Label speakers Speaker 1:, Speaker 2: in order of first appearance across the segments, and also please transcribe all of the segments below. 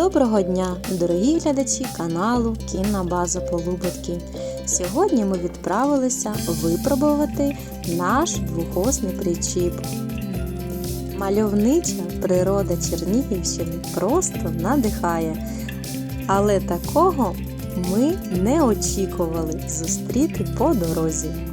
Speaker 1: Доброго дня, дорогі глядачі каналу Кінна База Полуботки. Сьогодні ми відправилися випробувати наш двохосний причіп. Мальовнича природа Чернігівщини просто надихає. Але такого ми не очікували зустріти по дорозі.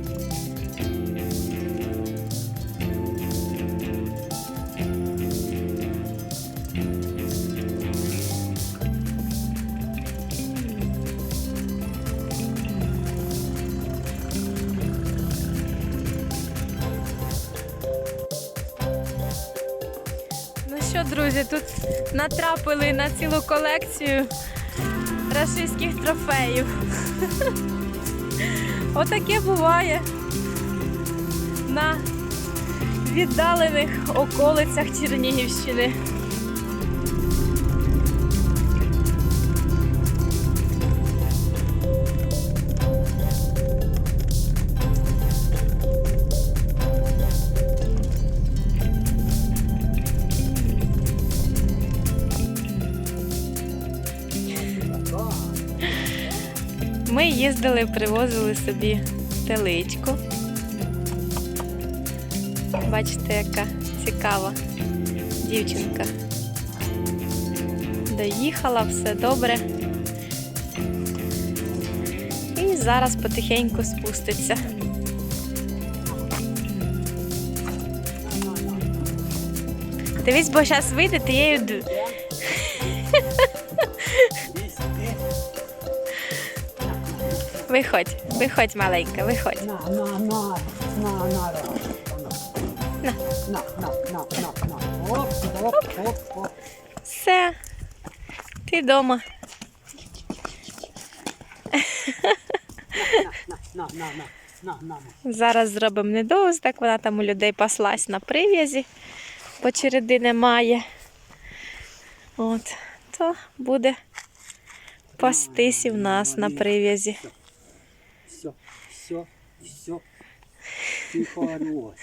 Speaker 2: Друзі, тут натрапили на цілу колекцію рашистських трофеїв. Отаке буває на віддалених околицях Чернігівщини. Ми їздили, привозили собі теличку. Бачите, яка цікава дівчинка. Доїхала, все добре. І зараз потихеньку спуститься. Дивись, бо зараз вийде, ти її д- Виходь, виходь, маленька, виходь.
Speaker 3: На, на, на, на, на,
Speaker 2: На.
Speaker 3: на, на, на, на, на. Оп, оп, оп, оп.
Speaker 2: Все. Ти вдома.
Speaker 3: На, на, на, на, на, на.
Speaker 2: Зараз зробимо недовз, так вона там у людей паслась на прив'язі, бо череди немає. От, то буде пастись і в нас на прив'язі.
Speaker 3: Все, все, все. Ты хорош.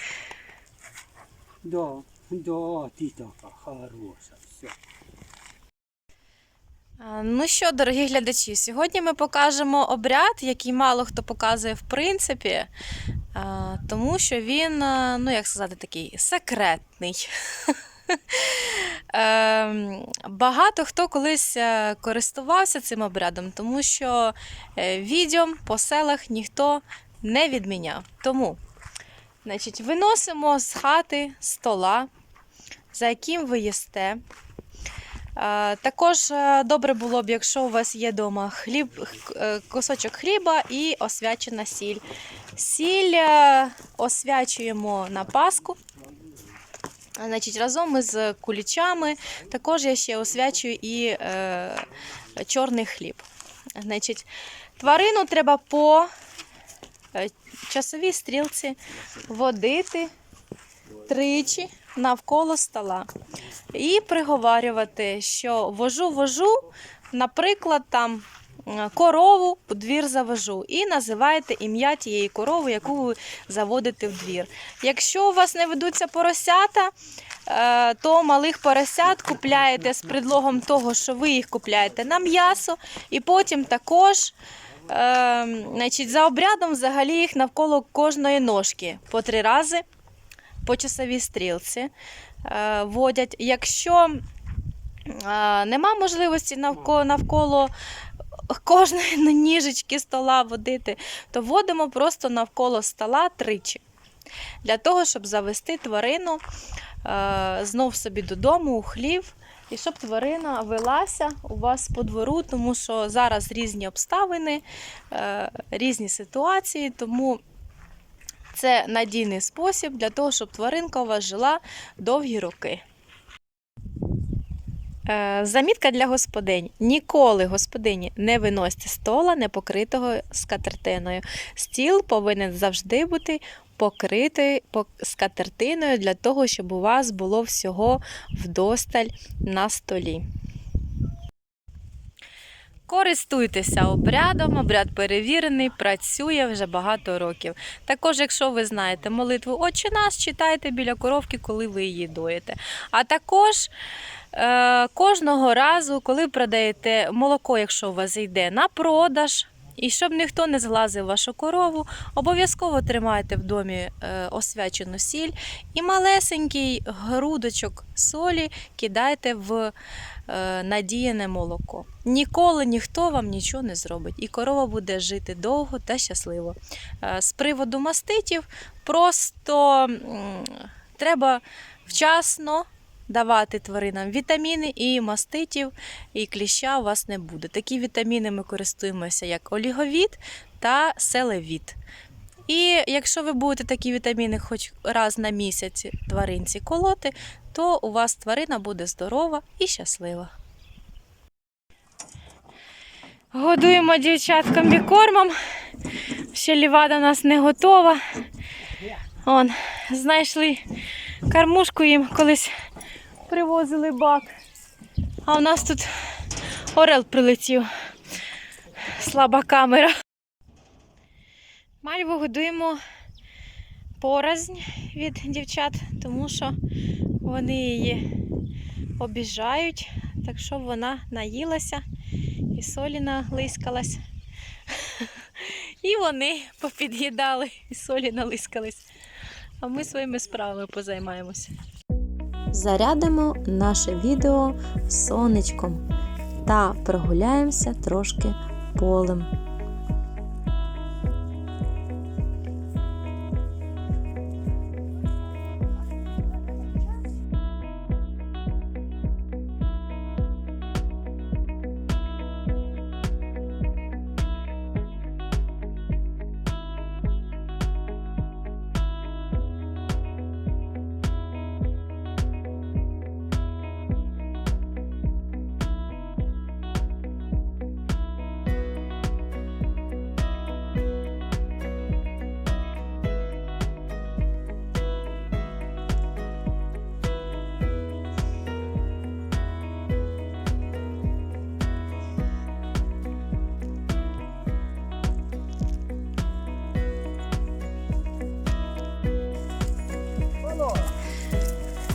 Speaker 3: Да, да, ты такая хорошая. Все.
Speaker 2: Ну що, дорогі глядачі, сьогодні ми покажемо обряд, який мало хто показує в принципі, тому що він, ну як сказати, такий секретний. Ем, Багато хто колись е, користувався цим обрядом, тому що е, відьом по селах ніхто не відміняв. Тому, значить, виносимо з хати стола, за яким ви їсте. Е, Також добре було б, якщо у вас є вдома хліб, кусочок хліба і освячена сіль. Сіль освячуємо на Пасху. Значить, разом із кулічами також я ще освячую і е, чорний хліб. Значить, тварину треба по е, часовій стрілці водити тричі навколо стола і приговарювати, що вожу, вожу, наприклад, там корову у двір завожу, і називаєте ім'я тієї корови, яку ви заводите в двір. Якщо у вас не ведуться поросята, е, то малих поросят купляєте з предлогом того, що ви їх купляєте на м'ясо, і потім також. Е, значить, за обрядом взагалі їх навколо кожної ножки по три рази по часовій стрілці е, водять. Якщо е, нема можливості навколо, навколо кожної ніжечки стола водити, то водимо просто навколо стола тричі. Для того, щоб завести тварину е, знов собі додому у хлів. І щоб тварина велася у вас по двору, тому що зараз різні обставини, е, різні ситуації, тому це надійний спосіб для того, щоб тваринка у вас жила довгі роки. Е, Замітка для господинь. Ніколи господині не виносьте стола, не покритого скатертиною. Стіл повинен завжди бути покритий скатертиною для того, щоб у вас було всього вдосталь на столі. Користуйтеся обрядом, обряд перевірений, працює вже багато років. Також, якщо ви знаєте молитву Отче наш, читайте біля коровки, коли ви її доїте. А також кожного разу, коли продаєте молоко, якщо у вас йде на продаж, і щоб ніхто не зглазив вашу корову, обов'язково тримайте в домі е, освячену сіль і малесенький грудочок солі кидайте в е, надіяне молоко. Ніколи ніхто вам нічого не зробить, і корова буде жити довго та щасливо. Е, З приводу маститів, просто треба вчасно давати тваринам вітаміни і маститів, і кліща у вас не буде. Такі вітаміни ми користуємося як оліговіт та селевіт. І якщо ви будете такі вітаміни хоч раз на місяць тваринці колоти, то у вас тварина буде здорова і щаслива. Годуємо дівчат комбікормом. Ще лівада у нас не готова. Он, знайшли кормушку їм колись привозили бак. А у нас тут орел прилетів. Слаба камера. Мальву годуємо порознь від дівчат, тому що вони її обіжають, так що вона наїлася і солі налискалась. І вони попід'їдали і солі налискались. А ми своїми справами позаймаємося.
Speaker 1: Зарядимо наше відео сонечком та прогуляємося трошки полем.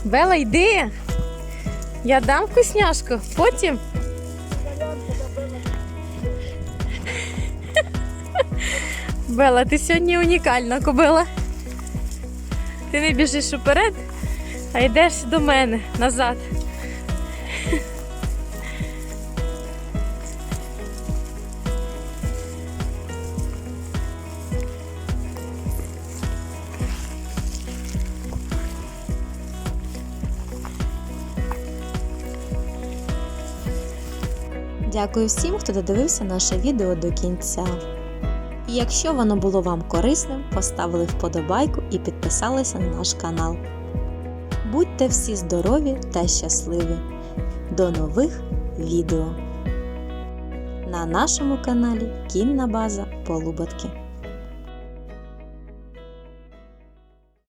Speaker 2: Бела, йди. Я дам вкусняшку, потім. Бела, ти сьогодні унікальна кобила. Ти не біжиш уперед, а йдеш до мене назад.
Speaker 1: Дякую всім, хто додивився наше відео до кінця. І якщо воно було вам корисним, поставили вподобайку і підписалися на наш канал. Будьте всі здорові та щасливі! До нових відео! На нашому каналі Кінна База Полуботки.